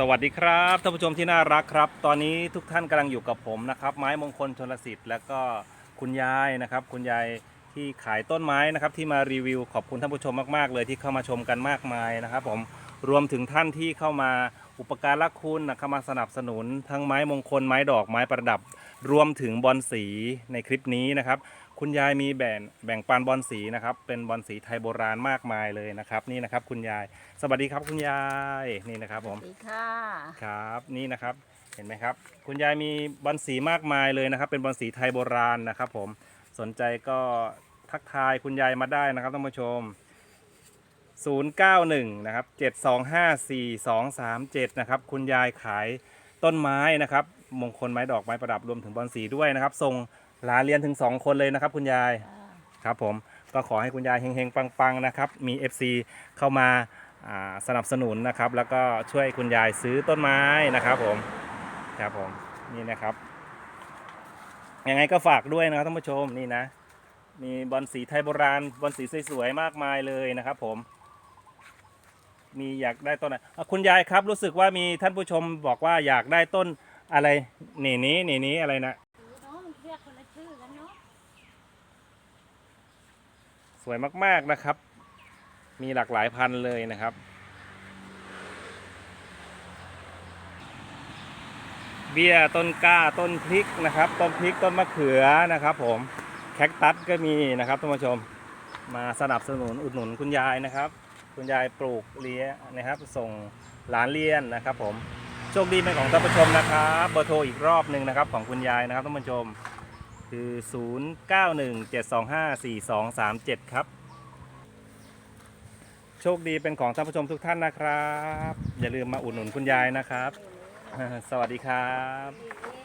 สวัสดีครับท่านผู้ชมที่น่ารักครับ ตอนนี้ทุกท่านกำลังอยู่กับผมนะครับ ไม้มงคลชนลสิทธิ์แล้วก็คุณยายนะครับ คุณยายที่ขายต้นไม้นะครับ ที่มารีวิวขอบคุณท่านผู้ชมมาก ๆ เลยที่เข้ามาชมกันมากมายนะครับ ผมรวมถึงท่านที่เข้ามาอุปการะคุณนะเข้ามาสนับสนุนทั้งไม้มงคลไม้ดอกไม้ประดับ รวมถึงบอลสีในคลิปนี้นะครับ คุณยายมีแบ่งแบ่งปันบอลสีนะครับ เป็นบอลสีไทยโบราณมากมายเลยนะครับ นี่นะครับ คุณยาย สวัสดีครับคุณยายนี่นะครับผมสวัสดีค่ะครับนี่นะครับ เห็นไหมครับ คุณยายมีบอลสีมากมายเลยนะครับ เป็นบอลสีไทยโบราณนะครับ ผมสนใจก็ทักทายคุณยายมาได้นะครับท่านผู้ชม 091 นะครับ 7254237 นะครับ คุณยายขายต้นไม้นะครับ มงคลไม้ดอกไม้ประดับรวมถึงบอลสีด้วยนะครับ ส่ง หลานเรียนถึง2คนเลยนะครับ คุณยายครับผมก็ขอให้คุณยายเฮงๆปังๆนะครับมี FC เข้ามาอ่าสนับสนุนนะครับ แล้วก็ช่วยคุณยายซื้อต้นไม้นะครับผมครับผมนี่นะครับยังไงก็ฝากด้วยนะครับท่านผู้ชมนี่นะ มีบอลสีไทยโบราณบอลสีสวยๆมากมายเลยนะครับ ผม มีอยากได้ต้นอะไรอะคุณยายครับรู้สึกว่ามีท่านผู้ชมบอกว่าอยากได้ต้นอะไรนี่นี้นี่นี้อะไรนะ น้องเรียกคนละชื่อกันเนาะ สวยมาก ๆนะครับ มีหลากหลายพันธุ์เลยนะครับ เบี้ยต้นกล้าต้นพริกนะครับ ต้นพริกต้นมะเขือนะครับผมแคคตัสก็มีนะครับท่านผู้ชมมาสนับสนุนอุดหนุนคุณยายนะครับ คุณยายปลูกเลี้ยนะครับ ส่งหลานเรียนนะครับ ผมโชคดีเป็นของท่านผู้ชมนะครับเบอร์โทรอีกรอบหนึ่งนะครับ ของคุณยายนะครับท่านผู้ชม คือ 0917254237 ครับ โชคดีเป็นของท่านผู้ชมทุกท่านนะครับ อย่าลืมมาอุดหนุนคุณยายนะครับ สวัสดีครับ